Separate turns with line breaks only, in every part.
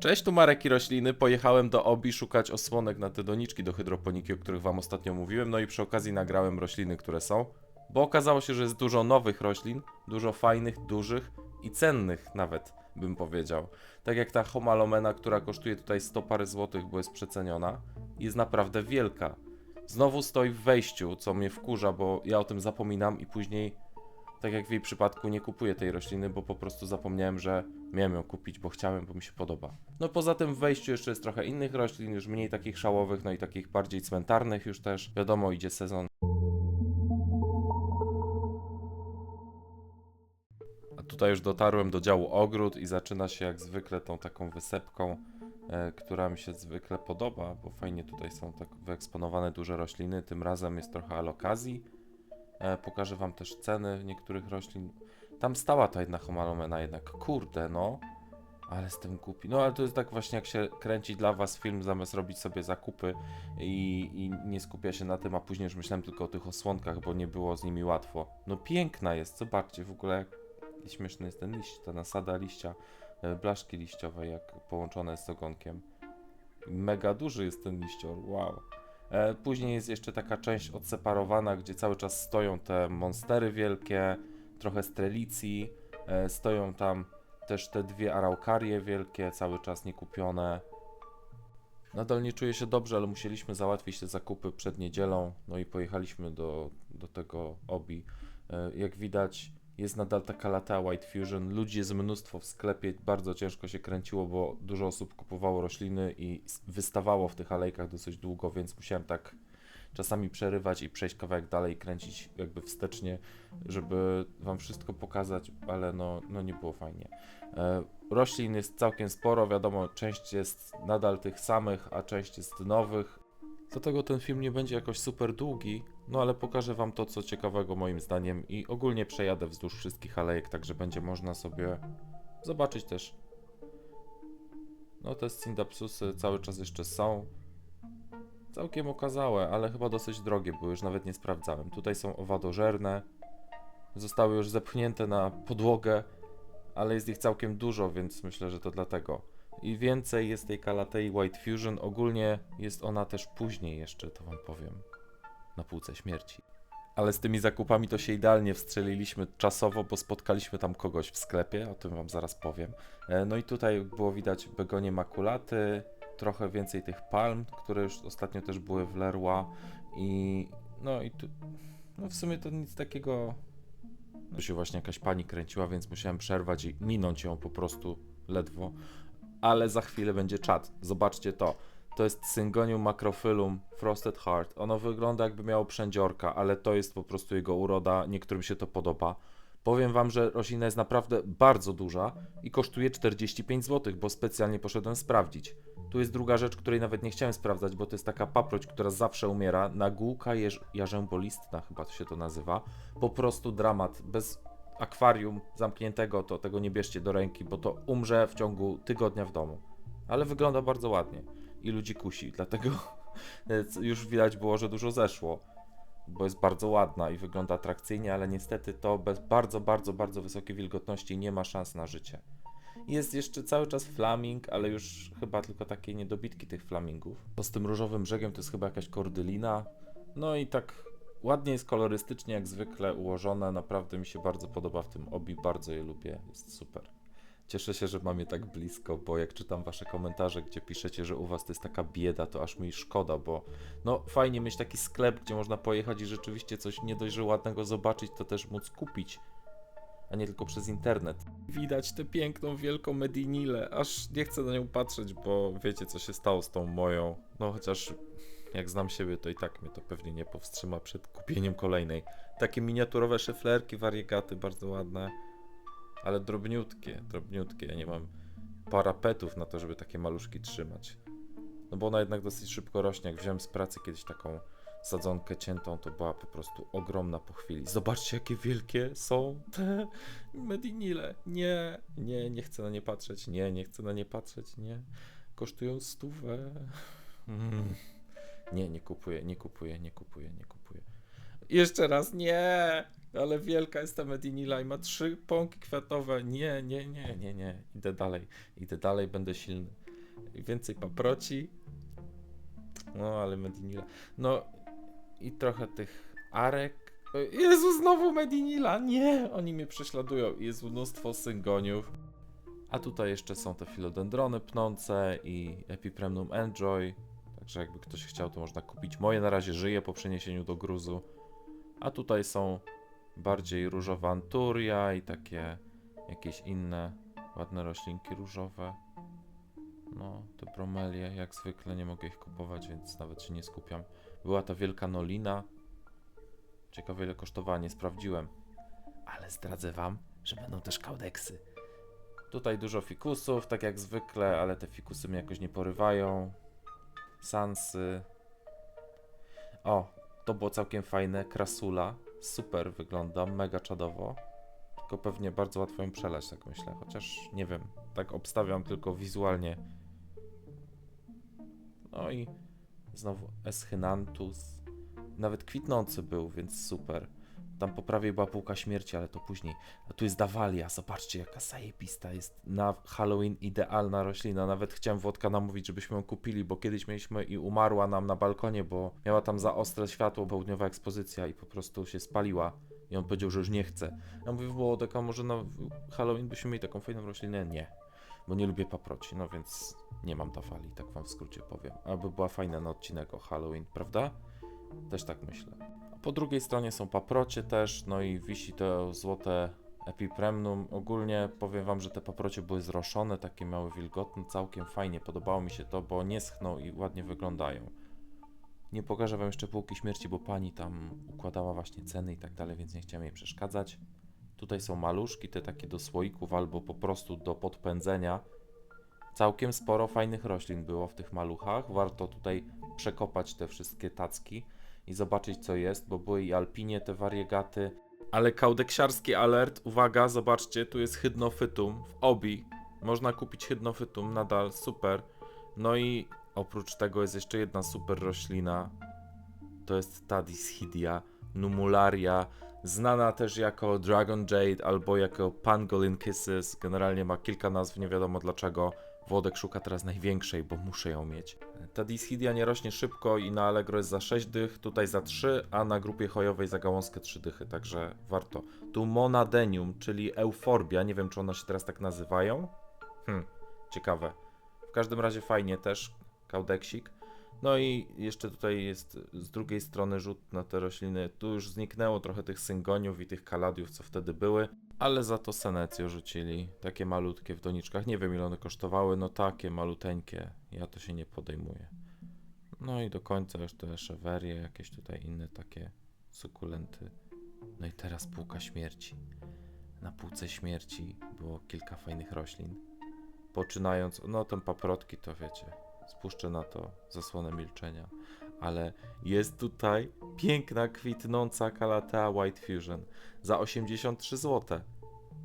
Cześć, tu Marek i rośliny. Pojechałem do Obi szukać osłonek na te doniczki do hydroponiki, o których wam ostatnio mówiłem. No i przy okazji nagrałem rośliny, które są. Bo okazało się, że jest dużo nowych roślin, dużo fajnych, dużych i cennych nawet, bym powiedział. Tak jak ta homalomena, która kosztuje tutaj 100 parę złotych, bo jest przeceniona. Jest naprawdę wielka. Znowu stoi w wejściu, co mnie wkurza, bo ja o tym zapominam i później, tak jak w jej przypadku, nie kupuję tej rośliny, bo po prostu zapomniałem, że miałem ją kupić, bo chciałem, bo mi się podoba. No poza tym w wejściu jeszcze jest trochę innych roślin, już mniej takich szałowych, no i takich bardziej cmentarnych już też. Wiadomo, idzie sezon. A tutaj już dotarłem do działu ogród i zaczyna się jak zwykle tą taką wysepką, e, która mi się zwykle podoba, bo fajnie tutaj są tak wyeksponowane duże rośliny. Tym razem jest trochę alokazji. E, pokażę wam też ceny niektórych roślin. Tam stała ta jedna homalomena jednak. Kurde, no. Ale jestem głupi. No ale to jest tak właśnie jak się kręci dla was film zamiast robić sobie zakupy i, i nie skupia się na tym, a później już myślałem tylko o tych osłonkach, bo nie było z nimi łatwo. No piękna jest, zobaczcie w ogóle jak śmieszny jest ten liść, ta nasada liścia, e, blaszki liściowe jak połączone z ogonkiem. Mega duży jest ten liścior, wow. E, Później jest jeszcze taka część odseparowana, gdzie cały czas stoją te monstery wielkie, trochę strelicji, e, stoją tam też te dwie araukarie wielkie, cały czas niekupione. Nadal nie czuję się dobrze, ale musieliśmy załatwić te zakupy przed niedzielą, no i pojechaliśmy do, do tego obi. E, Jak widać, jest nadal taka lata White Fusion. Ludzi jest mnóstwo w sklepie, bardzo ciężko się kręciło, bo dużo osób kupowało rośliny i wystawało w tych alejkach dosyć długo, więc musiałem tak czasami przerywać i przejść kawałek dalej, kręcić jakby wstecznie, żeby wam wszystko pokazać, ale no, no nie było fajnie. E, roślin jest całkiem sporo, wiadomo, część jest nadal tych samych, a część jest nowych. Dlatego ten film nie będzie jakoś super długi, no ale pokażę wam to, co ciekawego moim zdaniem i ogólnie przejadę wzdłuż wszystkich alejek, także będzie można sobie zobaczyć też. No te Scindapsusy cały czas jeszcze są. Całkiem okazałe, ale chyba dosyć drogie były, już nawet nie sprawdzałem. Tutaj są owadożerne. Zostały już zepchnięte na podłogę, ale jest ich całkiem dużo, więc myślę, że to dlatego. I więcej jest tej Kalatei White Fusion. Ogólnie jest ona też później jeszcze, to wam powiem. Na półce śmierci. Ale z tymi zakupami to się idealnie wstrzeliliśmy czasowo, bo spotkaliśmy tam kogoś w sklepie, o tym wam zaraz powiem. E, No i tutaj było widać begonie makulaty, trochę więcej tych palm, które już ostatnio też były w Leroy i no i tu, no w sumie to nic takiego, tu się właśnie jakaś pani kręciła, więc musiałem przerwać i minąć ją po prostu ledwo, ale za chwilę będzie czat, zobaczcie to. To jest Syngonium macrophyllum Frosted Heart. Ono wygląda jakby miało przędziorka, ale to jest po prostu jego uroda. Niektórym się to podoba. Powiem wam, że roślina jest naprawdę bardzo duża i kosztuje 45 zł, bo specjalnie poszedłem sprawdzić. Tu jest druga rzecz, której nawet nie chciałem sprawdzać, bo to jest taka paproć, która zawsze umiera. Nagłówka jeż- jarzębolistna, chyba to się to nazywa. Po prostu dramat. Bez akwarium zamkniętego to tego nie bierzcie do ręki, bo to umrze w ciągu tygodnia w domu. Ale wygląda bardzo ładnie i ludzi kusi, dlatego już widać było, że dużo zeszło, bo jest bardzo ładna i wygląda atrakcyjnie, ale niestety to bez bardzo, bardzo, bardzo wysokiej wilgotności nie ma szans na życie. Jest jeszcze cały czas flaming, ale już chyba tylko takie niedobitki tych flamingów. To z tym różowym brzegiem to jest chyba jakaś kordylina. No i tak ładnie jest kolorystycznie jak zwykle ułożone, naprawdę mi się bardzo podoba w tym obi, bardzo je lubię, jest super. Cieszę się, że mam je tak blisko, bo jak czytam wasze komentarze, gdzie piszecie, że u was to jest taka bieda, to aż mi szkoda, bo no fajnie mieć taki sklep, gdzie można pojechać i rzeczywiście coś nie dość, że ładnego zobaczyć, to też móc kupić, a nie tylko przez internet. Widać tę piękną, wielką Medinilę, aż nie chcę na nią patrzeć, bo wiecie co się stało z tą moją, no chociaż jak znam siebie, to i tak mnie to pewnie nie powstrzyma przed kupieniem kolejnej. Takie miniaturowe szyflerki, wariegaty, bardzo ładne ale drobniutkie, drobniutkie. Ja nie mam parapetów na to, żeby takie maluszki trzymać. No bo ona jednak dosyć szybko rośnie. Jak wziąłem z pracy kiedyś taką sadzonkę ciętą, to była po prostu ogromna po chwili. Zobaczcie, jakie wielkie są te medinile. Nie, nie, nie chcę na nie patrzeć. Nie, nie chcę na nie patrzeć. Nie. Kosztują stówę. Mm. Nie, nie kupuję, nie kupuję, nie kupuję, nie kupuję. Jeszcze raz, nie! Ale wielka jest ta Medinila i ma trzy pąki kwiatowe. Nie, nie, nie, nie, nie. Idę dalej, idę dalej, będę silny. więcej paproci. No, ale Medinila. No i trochę tych arek. Jezu, znowu Medinila! Nie! Oni mnie prześladują. Jest mnóstwo syngoniów. A tutaj jeszcze są te filodendrony pnące i Epipremnum Enjoy. Także jakby ktoś chciał, to można kupić. Moje na razie żyje po przeniesieniu do gruzu. A tutaj są bardziej różowa anturia i takie jakieś inne ładne roślinki różowe. No, te bromelie, jak zwykle nie mogę ich kupować, więc nawet się nie skupiam. Była ta wielka nolina. Ciekawe ile kosztowała, nie sprawdziłem. Ale zdradzę wam, że będą też kaudeksy. Tutaj dużo fikusów, tak jak zwykle, ale te fikusy mnie jakoś nie porywają. Sansy. O, to było całkiem fajne. Krasula. Super wygląda, mega czadowo. Tylko pewnie bardzo łatwo ją przelać, tak myślę. Chociaż nie wiem, tak obstawiam tylko wizualnie. No i znowu Eschynanthus. Nawet kwitnący był, więc super. Tam po prawej była półka śmierci, ale to później. A tu jest Dawalia, zobaczcie jaka zajebista jest na Halloween idealna roślina. Nawet chciałem Włodka namówić, żebyśmy ją kupili, bo kiedyś mieliśmy i umarła nam na balkonie, bo miała tam za ostre światło, południowa ekspozycja i po prostu się spaliła. I on powiedział, że już nie chce. Ja mówię, Włodek, a może na Halloween byśmy mieli taką fajną roślinę? Nie, bo nie lubię paproci, no więc nie mam Dawali, tak wam w skrócie powiem. Aby była fajna na odcinek o Halloween, prawda? Też tak myślę. Po drugiej stronie są paprocie też, no i wisi to złote epipremnum. Ogólnie powiem wam, że te paprocie były zroszone, takie miały wilgotne, całkiem fajnie, podobało mi się to, bo nie schną i ładnie wyglądają. Nie pokażę wam jeszcze półki śmierci, bo pani tam układała właśnie ceny i tak dalej, więc nie chciałem jej przeszkadzać. Tutaj są maluszki, te takie do słoików albo po prostu do podpędzenia. Całkiem sporo fajnych roślin było w tych maluchach. Warto tutaj przekopać te wszystkie tacki i zobaczyć co jest, bo były i alpinie te wariegaty. Ale kaudeksiarski alert, uwaga, zobaczcie, tu jest hydnofytum w obi. Można kupić hydnofytum, nadal super. No i oprócz tego jest jeszcze jedna super roślina. To jest Tadishidia numularia, znana też jako Dragon Jade albo jako Pangolin Kisses. Generalnie ma kilka nazw, nie wiadomo dlaczego. Włodek szuka teraz największej, bo muszę ją mieć. Ta Dishidia nie rośnie szybko i na Allegro jest za 6 dych, tutaj za 3, a na grupie hojowej za gałązkę 3 dychy, także warto. Tu Monadenium, czyli Euforbia, nie wiem czy one się teraz tak nazywają. Hm, ciekawe. W każdym razie fajnie też, kaudeksik. No i jeszcze tutaj jest z drugiej strony rzut na te rośliny. Tu już zniknęło trochę tych syngoniów i tych kaladiów, co wtedy były, ale za to senecjo rzucili. Takie malutkie w doniczkach. Nie wiem ile one kosztowały, no takie maluteńkie. Ja to się nie podejmuję. No i do końca już te szewerie, jakieś tutaj inne takie sukulenty. No i teraz półka śmierci. Na półce śmierci było kilka fajnych roślin. Poczynając, no ten paprotki to wiecie, spuszczę na to zasłonę milczenia. Ale jest tutaj piękna, kwitnąca Kalatea White Fusion za 83 zł.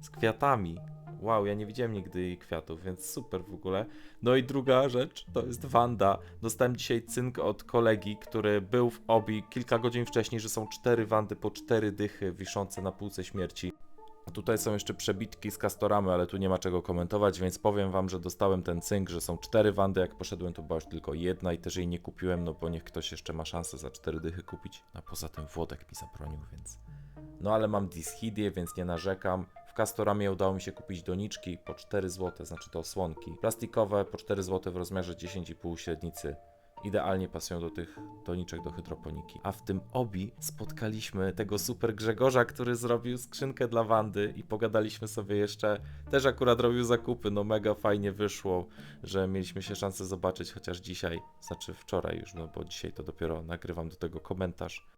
Z kwiatami. Wow, ja nie widziałem nigdy jej kwiatów, więc super w ogóle. No i druga rzecz to jest Wanda. Dostałem dzisiaj cynk od kolegi, który był w obi kilka godzin wcześniej, że są cztery Wandy po cztery dychy wiszące na półce śmierci. Tutaj są jeszcze przebitki z Castoramy, ale tu nie ma czego komentować, więc powiem wam, że dostałem ten cynk, że są cztery wandy. Jak poszedłem, to była już tylko jedna i też jej nie kupiłem, no bo niech ktoś jeszcze ma szansę za cztery dychy kupić. A poza tym Włodek mi zabronił, więc. No ale mam Dishidię, więc nie narzekam. Castoramie udało mi się kupić doniczki po 4 zł, znaczy to osłonki. Plastikowe po 4 zł w rozmiarze 10,5 średnicy. Idealnie pasują do tych doniczek do hydroponiki. A w tym obi spotkaliśmy tego super Grzegorza, który zrobił skrzynkę dla Wandy i pogadaliśmy sobie jeszcze. Też akurat robił zakupy, no mega fajnie wyszło, że mieliśmy się szansę zobaczyć chociaż dzisiaj, znaczy wczoraj już, no bo dzisiaj to dopiero nagrywam do tego komentarz.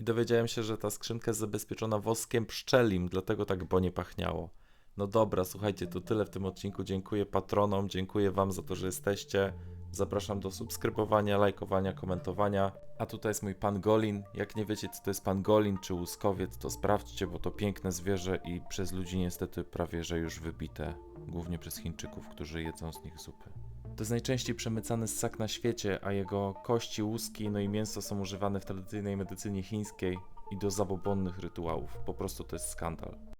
I dowiedziałem się, że ta skrzynka jest zabezpieczona woskiem pszczelim, dlatego tak bonie pachniało. No dobra, słuchajcie, to tyle w tym odcinku. Dziękuję patronom, dziękuję Wam za to, że jesteście. Zapraszam do subskrybowania, lajkowania, komentowania. A tutaj jest mój pangolin. Jak nie wiecie, co to jest pangolin czy łuskowiec, to sprawdźcie, bo to piękne zwierzę i przez ludzi niestety prawie że już wybite. Głównie przez Chińczyków, którzy jedzą z nich zupy. To jest najczęściej przemycany ssak na świecie, a jego kości, łuski, no i mięso są używane w tradycyjnej medycynie chińskiej i do zabobonnych rytuałów. Po prostu to jest skandal.